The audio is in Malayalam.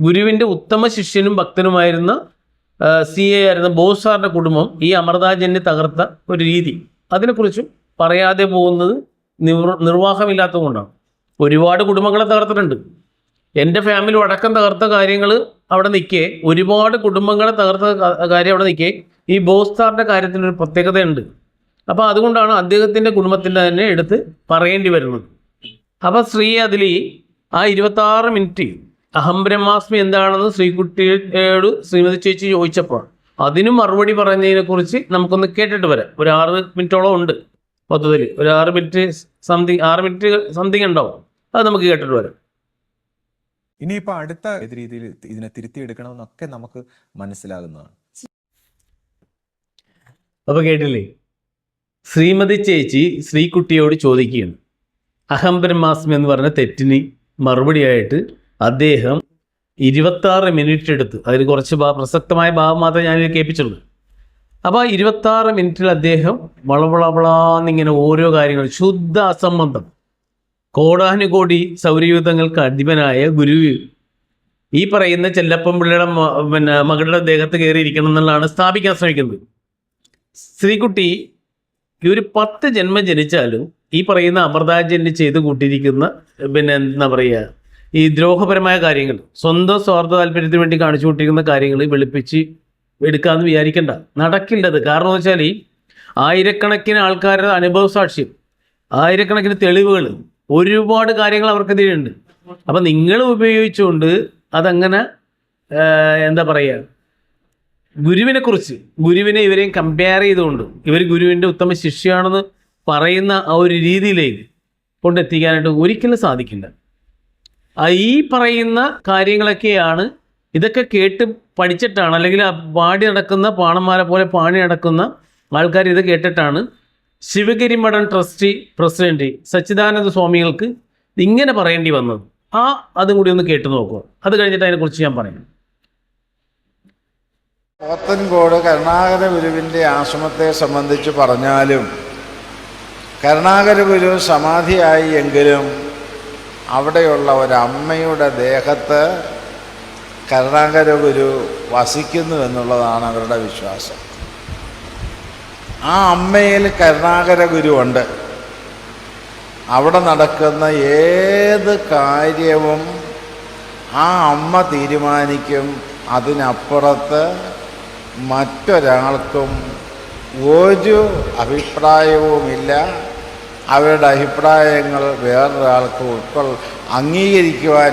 ഗുരുവിന്റെ ഉത്തമ ശിഷ്യനും ഭക്തനുമായിരുന്ന സി എ ആയിരുന്ന ബോസ് സാറിന്റെ കുടുംബം ഈ അമൃതാജനെ തകർത്ത ഒരു രീതി. അതിനെക്കുറിച്ചും പറയാതെ പോകുന്നത് നിർ നിർവാഹമില്ലാത്തതുകൊണ്ടാണ്. ഒരുപാട് കുടുംബങ്ങളെ തകർത്തിട്ടുണ്ട്. എന്റെ ഫാമിലി അടക്കം തകർത്ത കാര്യങ്ങൾ അവിടെ നിൽക്കേ ഒരുപാട് കുടുംബങ്ങളെ തകർത്ത കാര്യം അവിടെ നിൽക്കേ ഈ ബോസ് സാറിന്റെ കാര്യത്തിനൊരു പ്രത്യേകതയുണ്ട്. അപ്പോൾ അതുകൊണ്ടാണ് അദ്ദേഹത്തിന്റെ കുടുംബത്തിന്റെ തന്നെ എടുത്ത് പറയേണ്ടി വരുന്നത്. അപ്പോൾ ശ്രീ അതിൽ ആ ഇരുപത്താറ് മിനിറ്റ് അഹംബ്രഹ്മാസ്മി എന്താണെന്ന് ശ്രീകുട്ടിയോട് ശ്രീമതി ചേച്ചി ചോദിച്ചപ്പോൾ അതിന് മറുപടി പറഞ്ഞതിനെ കുറിച്ച് നമുക്കൊന്ന് കേട്ടിട്ട് വരാം. ഒരു ആറ് മിനിറ്റോളം ഉണ്ട് മൊത്തത്തിൽ ഒരു ആറ് മിനിറ്റ് സംതിങ് ആറ് മിനിറ്റ് സംതിങ് ഉണ്ടാവും. അത് നമുക്ക് കേട്ടിട്ട് വരാം. ഇനിയിപ്പോൾ അടുത്ത ഏത് രീതിയിൽ ഇതിനെ തിരുത്തിയെടുക്കണമെന്നൊക്കെ നമുക്ക് മനസ്സിലാകുന്നതാണ്. അപ്പോൾ കേട്ടില്ലേ? ശ്രീമതി ചേച്ചി ശ്രീകുട്ടിയോട് ചോദിക്കുകയാണ്. അഹം ബ്രഹ്മാസ്മി എന്ന് പറഞ്ഞ തെറ്റിന് മറുപടിയായിട്ട് അദ്ദേഹം ഇരുപത്താറ് മിനിറ്റ് എടുത്ത് അതിൽ കുറച്ച് പ്രസക്തമായ ഭാഗം മാത്രമേ ഞാൻ കേൾപ്പിച്ചുള്ളൂ. അപ്പോൾ ഇരുപത്താറ് മിനിറ്റിൽ അദ്ദേഹം വളവളവളാന്നിങ്ങനെ ഓരോ കാര്യങ്ങൾ ശുദ്ധ അസംബന്ധം. കോടാനുകോടി സൗരയൂഥങ്ങൾക്ക് അധിപനായ ഗുരു. ഈ പറയുന്ന ചെല്ലപ്പം പിള്ളയുടെ പിന്നെ മകളുടെ ദേഹത്ത് കയറിയിരിക്കണം എന്നുള്ളതാണ് സ്ഥാപിക്കാൻ ശ്രമിക്കുന്നത്. സ്ത്രീകുട്ടി ഈ ഒരു പത്ത് ജന്മം ജനിച്ചാലും ഈ പറയുന്ന അമൃതാജന് ചെയ്ത് കൂട്ടിയിരിക്കുന്ന പിന്നെ എന്താ പറയുക ഈ ദ്രോഹപരമായ കാര്യങ്ങൾ സ്വന്തം സ്വാർത്ഥ താല്പര്യത്തിന് വേണ്ടി കാണിച്ചു കൂട്ടിയിരിക്കുന്ന കാര്യങ്ങൾ വെളുപ്പിച്ച് എടുക്കാമെന്ന് വിചാരിക്കേണ്ട. നടക്കില്ലത്. കാരണം എന്ന് വെച്ചാൽ ആയിരക്കണക്കിന് ആൾക്കാരുടെ അനുഭവ സാക്ഷ്യം ആയിരക്കണക്കിന് തെളിവുകൾ ഒരുപാട് കാര്യങ്ങൾ അവർക്കെതിരെയുണ്ട് അപ്പം നിങ്ങൾ ഉപയോഗിച്ചുകൊണ്ട് അതങ്ങനെ എന്താ പറയുക ഗുരുവിനെ കുറിച്ച് ഗുരുവിനെ ഇവരെയും കമ്പയർ ചെയ്തുകൊണ്ട് ഇവർ ഗുരുവിന്റെ ഉത്തമ ശിഷ്യയാണെന്ന് പറയുന്ന ആ ഒരു രീതിയിലേക്ക് കൊണ്ടെത്തിക്കാനായിട്ട് ഒരിക്കലും സാധിക്കില്ല. ഈ പറയുന്ന കാര്യങ്ങളൊക്കെയാണ് ഇതൊക്കെ കേട്ട് പഠിച്ചിട്ടാണ് അല്ലെങ്കിൽ പാടി നടക്കുന്ന പാണന്മാരെ പോലെ പാണി നടക്കുന്ന ആൾക്കാർ ഇത് കേട്ടിട്ടാണ് ശിവഗിരി മഠം ട്രസ്റ്റി പ്രസിഡന്റ് സച്ചിദാനന്ദ സ്വാമികൾക്ക് ഇങ്ങനെ പറയേണ്ടി വന്നത്. ആ അതും കൂടി ഒന്ന് കേട്ടു നോക്കുക. അത് കഴിഞ്ഞിട്ട് അതിനെക്കുറിച്ച് ഞാൻ പറയാം. പോത്തൻകോട് കരുണാകര ഗുരുവിന്റെ ആശ്രമത്തെ സംബന്ധിച്ച് പറഞ്ഞാലും കരുണാകര ഗുരു സമാധിയായി എങ്കിലും അവിടെയുള്ള ഒരമ്മയുടെ ദേഹത്ത് കരുണാകര ഗുരു വസിക്കുന്നു എന്നുള്ളതാണ് അവരുടെ വിശ്വാസം. ആ അമ്മയിൽ കരുണാകര ഗുരു ഉണ്ട്. അവിടെ നടക്കുന്ന ഏത് കാര്യവും ആ അമ്മ തീരുമാനിക്കും. അതിനപ്പുറത്ത് മറ്റൊരാൾക്കും ഒരു അഭിപ്രായവുമില്ല. അവരുടെ അഭിപ്രായങ്ങൾ വേറൊരാൾക്ക് ഉൾക്കൊള്ള അംഗീകരിക്കുവാൻ